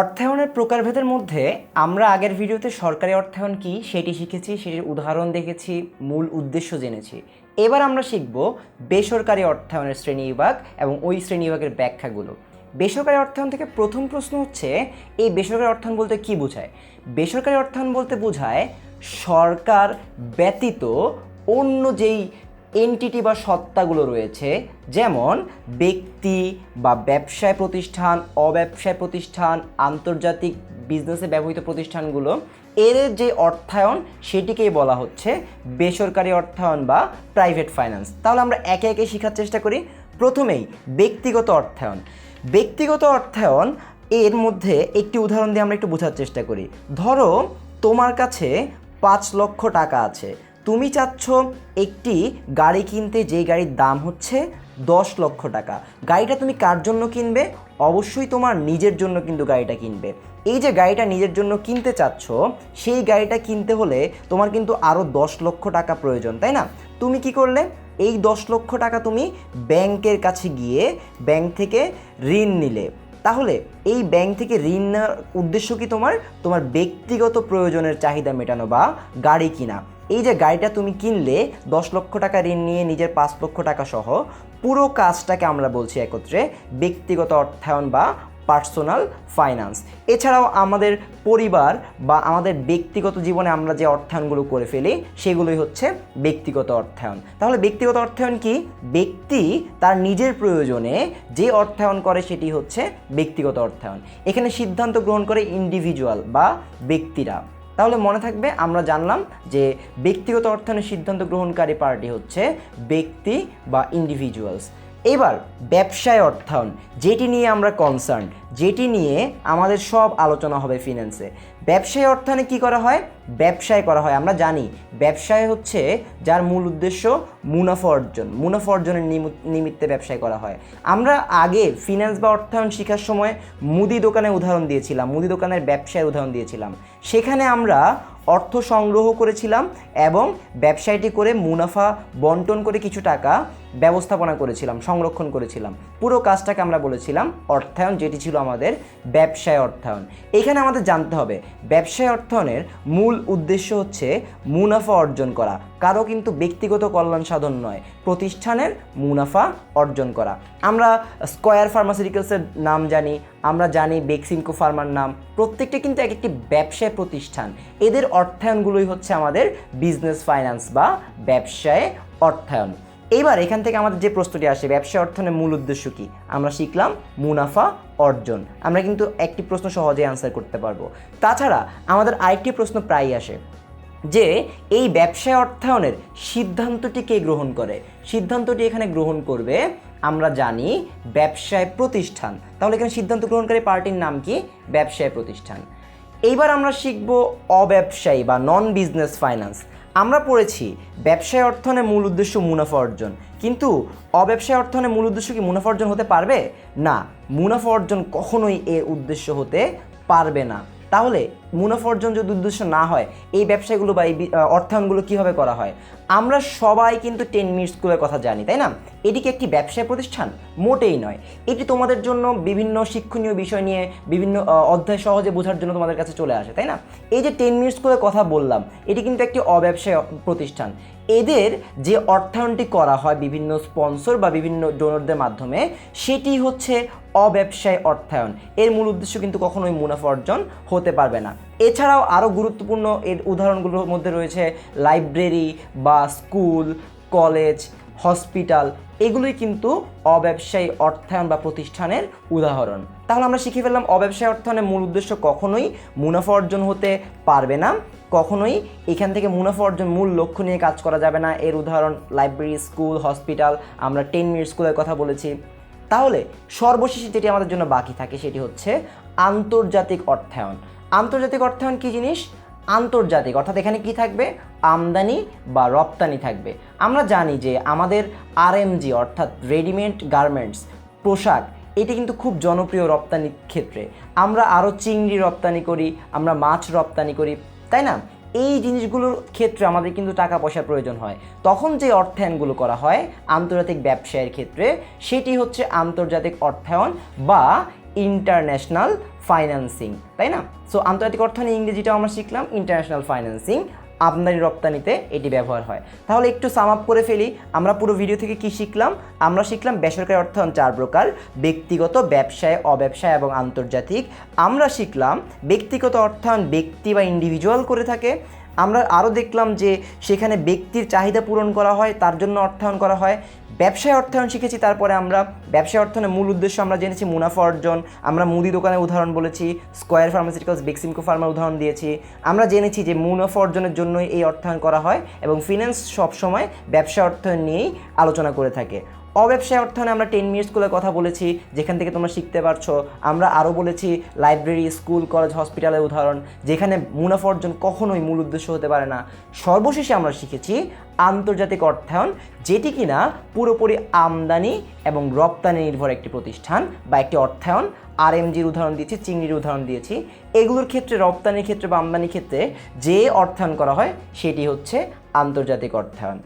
অর্থায়নের প্রকারভেদের মধ্যে আমরা আগের ভিডিওতে সরকারি অর্থায়ন কি সেটি শিখেছি, সেটির উদাহরণ দেখেছি, মূল উদ্দেশ্য জেনেছি। এবার আমরা শিখব বেসরকারি অর্থায়নের শ্রেণীবিভাগ এবং ওই শ্রেণীবিভাগের ব্যাখ্যাগুলো। বেসরকারি অর্থায়ন থেকে প্রথম প্রশ্ন হচ্ছে, এই বেসরকারি অর্থায়ন বলতে কি বোঝায়? বেসরকারি অর্থায়ন বলতে বোঝায় সরকার ব্যতীত অন্য যেই এনটিটি বা সত্তাগুলো রয়েছে, যেমন ব্যক্তি বা ব্যবসায় প্রতিষ্ঠান, অব্যবসায় প্রতিষ্ঠান, আন্তর্জাতিক বিজনেসে ব্যবহৃত প্রতিষ্ঠানগুলো, এর যে অর্থায়ন সেটিকেই বলা হচ্ছে বেসরকারি অর্থায়ন বা প্রাইভেট ফাইন্যান্স তাহলে আমরা একে একে শেখার চেষ্টা করি। প্রথমেই ব্যক্তিগত অর্থায়ন। ব্যক্তিগত অর্থায়ন এর মধ্যে একটি উদাহরণ দিয়ে আমরা একটু বোঝার চেষ্টা করি। ধরো তোমার কাছে পাঁচ লক্ষ টাকা আছে। তুমি চাচ্ছ একটি গাড়ি কিনতে যেই গাড়ির দাম হচ্ছে দশ লক্ষ টাকা। গাড়িটা তুমি কার জন্য কিনবে? অবশ্যই তোমার নিজের জন্য কিন্তু গাড়িটা কিনবে। এই যে গাড়িটা নিজের জন্য কিনতে চাচ্ছ, সেই গাড়িটা কিনতে হলে তোমার কিন্তু আরও দশ লক্ষ টাকা প্রয়োজন, তাই না? তুমি কি করলে? এই দশ লক্ষ টাকা তুমি ব্যাংকের কাছে গিয়ে ব্যাংক থেকে ঋণ নিলে। তাহলে এই ব্যাংক থেকে ঋণ নেওয়ার উদ্দেশ্য কি তোমার? তোমার ব্যক্তিগত প্রয়োজনের চাহিদা মেটানো বা গাড়ি কিনা। এই যে গাড়িটা তুমি কিনলে, দশ লক্ষ টাকা ঋণ নিয়ে নিজের পাঁচ লক্ষ টাকা সহ, পুরো কাজটাকে আমরা বলছি একত্রে ব্যক্তিগত অর্থায়ন বা পার্সোনাল ফাইন্যান্স। এছাড়াও আমাদের পরিবার বা আমাদের ব্যক্তিগত জীবনে আমরা যে অর্থায়নগুলো করে ফেলি, সেগুলোই হচ্ছে ব্যক্তিগত অর্থায়ন। তাহলে ব্যক্তিগত অর্থায়ন কি? ব্যক্তি তার নিজের প্রয়োজনে যে অর্থায়ন করে, সেটি হচ্ছে ব্যক্তিগত অর্থায়ন। এখানে সিদ্ধান্ত গ্রহণ করে ইন্ডিভিজুয়াল বা ব্যক্তিরা। তাহলে মনে থাকবে আমরা জানলাম যে ব্যক্তিগত অর্থায়নের সিদ্ধান্ত গ্রহণকারী পার্টি হচ্ছে ব্যক্তি বা ইন্ডিভিজুয়ালস এবার ব্যবসায় অর্থায়ন, যেটি নিয়ে আমরা কনসার্ন যেটি নিয়ে আমাদের সব আলোচনা হবে ফিন্যান্সে ব্যবসায় অর্থায়নে কি করা হয়? ব্যবসায় করা হয়, আমরা জানি। ব্যবসায় হচ্ছে যার মূল উদ্দেশ্য মুনাফা অর্জন, মুনাফা অর্জনের নিমু- নিমিত্তে ব্যবসায় করা হয়। আমরা আগে ফিন্যান্স বা অর্থায়ন শেখার সময় মুদি দোকানে উদাহরণ দিয়েছিলাম, মুদি দোকানের ব্যবসায় উদাহরণ দিয়েছিলাম। সেখানে আমরা অর্থ সংগ্রহ করেছিলাম এবং ব্যবসায়টি করে মুনাফা বন্টন করে কিছু টাকা ব্যবস্থাপনা করেছিলাম, সংরক্ষণ করেছিলাম। পুরো কাজটাকে আমরা বলেছিলাম অর্থায়ন, যেটি ছিল আমাদের ব্যবসায় অর্থায়ন। এখানে আমাদের জানতে হবে, ব্যবসায় অর্থায়নের মূল উদ্দেশ্য হচ্ছে মুনাফা অর্জন করা। কারও কিন্তু ব্যক্তিগত কল্যাণ সাধন নয়, প্রতিষ্ঠানের মুনাফা অর্জন করা। আমরা স্কয়ার ফার্মাসিউটিক্যালসের নাম জানি, আমরা জানি বেক্সিমকো ফার্মার নাম। প্রত্যেকটা কিন্তু এক একটি ব্যবসায় প্রতিষ্ঠান। এদের অর্থায়নগুলোই হচ্ছে আমাদের বিজনেস ফাইন্যান্স বা ব্যবসায় অর্থায়ন। এইবার এখান থেকে আমাদের যে প্রশ্নটি আসে, ব্যবসা অর্থনের মূল উদ্দেশ্য কি? আমরা শিখলাম মুনাফা অর্জন। আমরা কিন্তু একটি প্রশ্ন সহজে অ্যান্সার করতে পারব। তাছাড়া আমাদের আরেকটি প্রশ্ন প্রায়ই আসে, যে এই ব্যবসায় অর্থায়নের সিদ্ধান্তটি কে গ্রহণ করে? সিদ্ধান্তটি এখানে গ্রহণ করবে, আমরা জানি, ব্যবসায় প্রতিষ্ঠান। তাহলে এখানে সিদ্ধান্ত গ্রহণকারী পার্টির নাম কি? ব্যবসায় প্রতিষ্ঠান। এইবার আমরা শিখব অব্যবসায়ী বা নন বিজনেস ফাইন্যান্স আমরা পড়েছি, ব্যবসায় অর্থনের মূল উদ্দেশ্য মুনাফা অর্জন। কিন্তু অব্যবসায় অর্থনের মূল উদ্দেশ্য কি মুনাফা অর্জন হতে পারবে? না, মুনাফা অর্জন কখনোই এর উদ্দেশ্য হতে পারবে না। তাহলে মুনাফা অর্জন যদি উদ্দেশ্য না হয়, এই ব্যবসাগুলো বা এই অর্থায়নগুলো কীভাবে করা হয়? আমরা সবাই কিন্তু টেন মিনিট স্কুলের কথা জানি, তাই না? এটি কি একটি ব্যবসায় প্রতিষ্ঠান? মোটেই নয়। এটি তোমাদের জন্য বিভিন্ন শিক্ষণীয় বিষয় নিয়ে বিভিন্ন অধ্যায় সহজে বোঝার জন্য তোমাদের কাছে চলে আসে, তাই না? এই যে টেন মিনিট স্কুলের কথা বললাম, এটি কিন্তু একটি অব্যবসায় প্রতিষ্ঠান। এদের যে অর্থায়নটি করা হয় বিভিন্ন স্পন্সর বা বিভিন্ন ডোনরদের মাধ্যমে, সেটি হচ্ছে অব্যবসায় অর্থায়ন। এর মূল উদ্দেশ্য কিন্তু কখনোই মুনাফা অর্জন হতে পারবে না। এছাড়াও আরও গুরুত্বপূর্ণ এর উদাহরণগুলোর মধ্যে রয়েছে লাইব্রেরি বা স্কুল, কলেজ, হসপিটাল। এগুলোই কিন্তু অব্যবসায়ী অর্থায়ন বা প্রতিষ্ঠানের উদাহরণ। তাহলে আমরা শিখে ফেললাম অব্যবসায়ী অর্থায়নের মূল উদ্দেশ্য কখনোই মুনাফা অর্জন হতে পারবে না। কখনোই এখান থেকে মুনাফা অর্জন মূল লক্ষ্য নিয়ে কাজ করা যাবে না। এর উদাহরণ লাইব্রেরি স্কুল হসপিটাল আমরা টেন মিনিট স্কুলের কথা বলেছি। তাহলে সর্বশেষে যেটি আমাদের জন্য বাকি থাকে সেটি হচ্ছে আন্তর্জাতিক অর্থায়ন। আন্তর্জাতিক অর্থায়ন কী জিনিস? আন্তর্জাতিক, অর্থাৎ এখানে কি থাকবে? আমদানি বা রপ্তানি থাকবে। আমরা জানি যে আমাদের আরএমজি অর্থাৎ রেডিমেড গার্মেন্টস পোশাক, এটি কিন্তু খুব জনপ্রিয় রপ্তানির ক্ষেত্রে। আমরা আরও চিংড়ি রপ্তানি করি, আমরা মাছ রপ্তানি করি তাই না? এই জিনিসগুলোর ক্ষেত্রে আমাদের কিন্তু টাকা পয়সার প্রয়োজন হয়। তখন যে অর্থায়নগুলো করা হয় আন্তর্জাতিক ব্যবসায়ের ক্ষেত্রে, সেটি হচ্ছে আন্তর্জাতিক অর্থায়ন বা ইন্টারন্যাশনাল ফাইন্যান্সিং তাই না? সো আন্তর্জাতিক অর্থায়ন ইংরেজিটাও আমরা শিখলাম ইন্টারন্যাশনাল ফাইন্যান্সিং আমদানি রপ্তানিতে এটি ব্যবহার হয়। তাহলে একটু সাম আপ করে ফেলি। আমরা পুরো ভিডিও থেকে কি শিখলাম? আমরা শিখলাম বেসরকারি অর্থায়ন চার প্রকার, ব্যক্তিগত, ব্যবসায়, অব্যবসায় এবং আন্তর্জাতিক। আমরা শিখলাম ব্যক্তিগত অর্থায়ন ব্যক্তি বা ইন্ডিভিজুয়াল করে থাকে। আমরা আরও দেখলাম যে সেখানে ব্যক্তির চাহিদা পূরণ করা হয়, তার জন্য অর্থায়ন করা হয়। ব্যবসায় অর্থায়ন শিখেছি, তারপরে আমরা ব্যবসায় অর্থায়নের মূল উদ্দেশ্য আমরা জেনেছি মুনাফা অর্জন, আমরা মুদি দোকানের উদাহরণ বলেছি, স্কোয়ার ফার্মাসিউটিক্যালস, বেক্সিমকো ফার্মার উদাহরণ দিয়েছি। আমরা জেনেছি যে মুনাফা অর্জনের জন্যই এই অর্থায়ন করা হয় এবং ফিন্যান্স সবসময় ব্যবসা অর্থায়ন নিয়েই আলোচনা করে থাকে। অব্যবসায় অর্থায়নে আমরা টেন মিনিট স্কুলের কথা বলেছি, যেখান থেকে তোমরা শিখতে পারছ। আমরা আরও বলেছি লাইব্রেরি স্কুল কলেজ হসপিটালের উদাহরণ, যেখানে মুনাফা অর্জন কখনোই মূল উদ্দেশ্য হতে পারে না। সর্বশেষে আমরা শিখেছি আন্তর্জাতিক অর্থায়ন, যেটি কিনা পুরোপুরি আমদানি এবং রপ্তানি নির্ভর একটি প্রতিষ্ঠান বা একটি অর্থায়ন। আর এমজির উদাহরণ দিয়েছি, চিংড়ির উদাহরণ দিয়েছি। এগুলোর ক্ষেত্রে, রপ্তানির ক্ষেত্রে বা আমদানির ক্ষেত্রে যে অর্থায়ন করা হয়, সেটি হচ্ছে আন্তর্জাতিক অর্থায়ন।